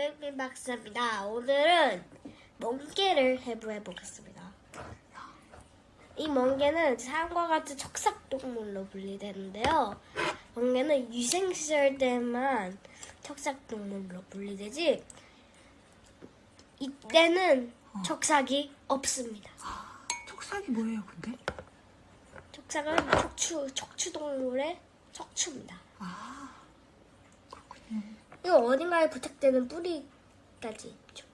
김백민 박사입니다. 오늘은 멍게를 해부해 보겠습니다. 이 멍게는 사람과 같은 척삭동물로 분리되는데요. 멍게는 유생시절 때만 척삭동물로 분리되지 이때는 척삭이 없습니다. 촉삭이 뭐예요, 근데? 척삭은 척추, 척추동물의 척추입니다. 아. 이거 어딘가에 부착되는 뿌리까지 있죠.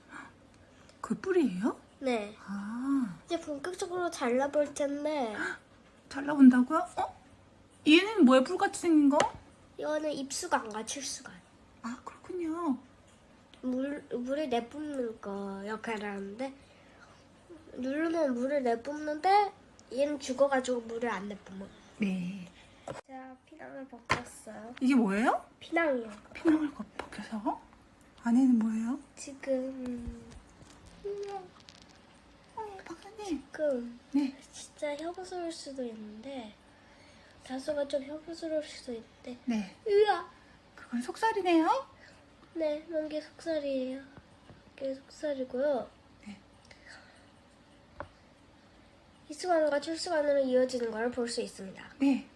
그 뿌리예요? 네. 아, 이제 본격적으로 잘라볼 텐데 잘라본다고요? 어? 얘는 뭐야, 뿔같이 생긴 거? 이거는 입수관과 칠수관 아, 그렇군요. 물, 물을 내뿜는 거 역할을 하는데 누르면 물을 내뿜는데 얘는 죽어가지고 물을 안 내뿜어 네. 자 피낭을 벗겼어요 이게 뭐예요? 피낭이요 피망을 거- 벗겨서? 안에는 뭐예요? 지금 어, 박사님. 지금 네. 진짜 혀부스러울 수도 있는데 다소가 좀 혀부스러울 수도 있는데 네. 으아 그건 속살이네요? 네 멍게 속살이에요 멍게 속살이고요 네. 이수관과 출수관으로 이어지는 걸 볼 수 있습니다. 네.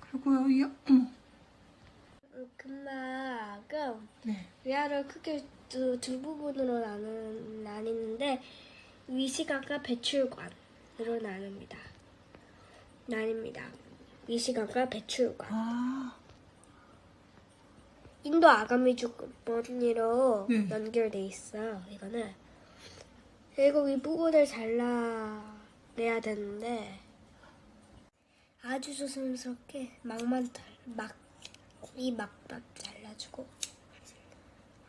그리고요, 이, 어머. 음, 근막은 네. 위아래 크게 두, 두 부분으로 나누, 나뉘는데 위시관과 배출관으로 나눕니다. 나뉩니다. 위시관과 배출관. 아, 인도 아가미 주머니로 네. 연결돼 있어요. 이거는 그리고 이 부분을 잘라내야 되는데 아주 조심스럽게 막만 막 이 막만 잘라주고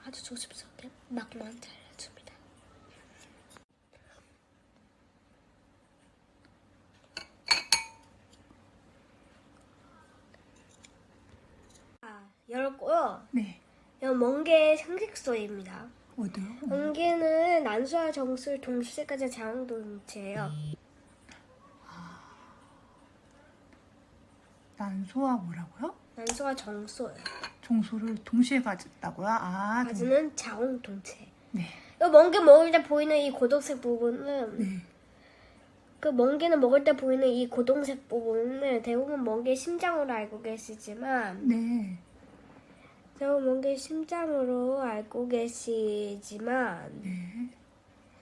아주 조심스럽게 막만 잘라줍니다. 아, 열었고요. 네. 이건 멍게의 상식소입니다. 어디요? 멍게는 난수와 정수를 동시에 가진 자웅동체예요. 난소와 뭐라고요? 난수와 정수예요. 종소를 동시에 가졌다고요? 아, 네. 가지는 자웅동체. 네. 이 멍게 먹을 때 보이는 이 고동색 부분은 네. 그 멍게는 먹을 때 보이는 이 고동색 부분은 대부분 멍게 심장으로 알고 계시지만 네. 대부분 멍게 심장으로 알고 계시지만 네.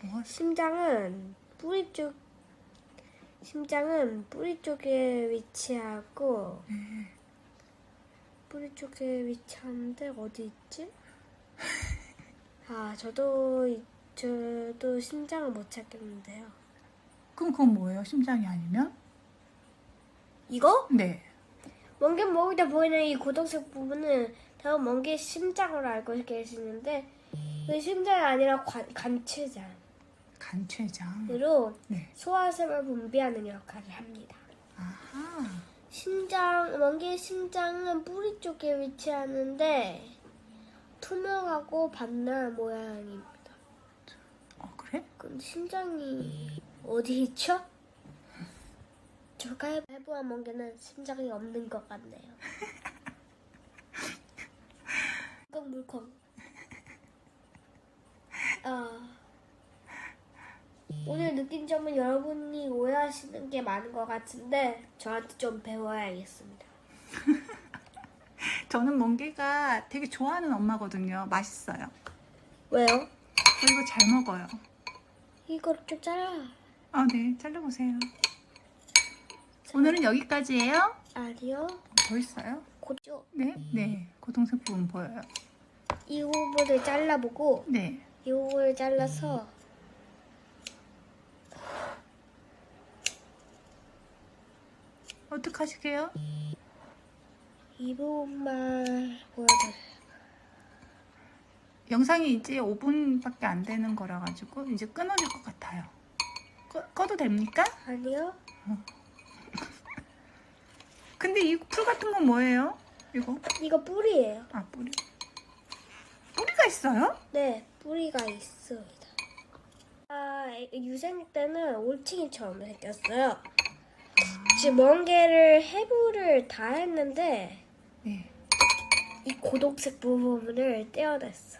뭐, 심장은 뿌리 쪽 심장은 뿌리 쪽에 위치하고 네. 뿌리 쪽에 위치하는데 어디 있지? 아 저도 이- 저도 심장을 못 찾겠는데요. 그럼 그건 뭐예요? 심장이 아니면? 이거 네. 멍게 먹을 때 보이는 이 고동색 부분은 대부분 멍게 심장으로 알고 계시는데 그 심장이 아니라 관, 간췌장으로 간췌장. 네. 소화샘을 분비하는 역할을 합니다. 아하. 심장, 멍게의 심장은 뿌리 쪽에 위치하는데 투명하고 반날 모양입니다. 어, 그래? 그럼 심장이 어디 있죠? 제가 해부한 멍게는 심장이 없는 것 같네요. 물컹물컹. 아, 오늘 느낀 점은 여러분이 오해하시는 게 많은 것 같은데 저한테 좀 배워야겠습니다. 저는 멍게가 되게 좋아하는 엄마거든요. 맛있어요. 왜요? 그리고 잘 먹어요. 이걸 좀 잘라. 아, 네. 잘라보세요. 오늘은 여기까지예요. 아니요. 더 있어요? 고죠. 네. 네. 고동색 부분 보여요. 이 부분을 잘라보고 네. 이 부분을 잘라서 어떡하시게요? 이 부분만 보여드려요. 영상이 이제 5분밖에 안 되는 거라 가지고 이제 끊어질 것 같아요. 꺼, 꺼도 됩니까? 아니요. 근데 이 풀 같은 건 뭐예요? 이거? 이거 뿌리예요. 아, 뿌리. 뿌리가 있어요? 네, 뿌리가 있습니다. 아, 유생 때는 올챙이처럼 생겼어요. 지금 먼 개를 해부를 다 했는데 네. 이 고동색 부분을 떼어냈어요.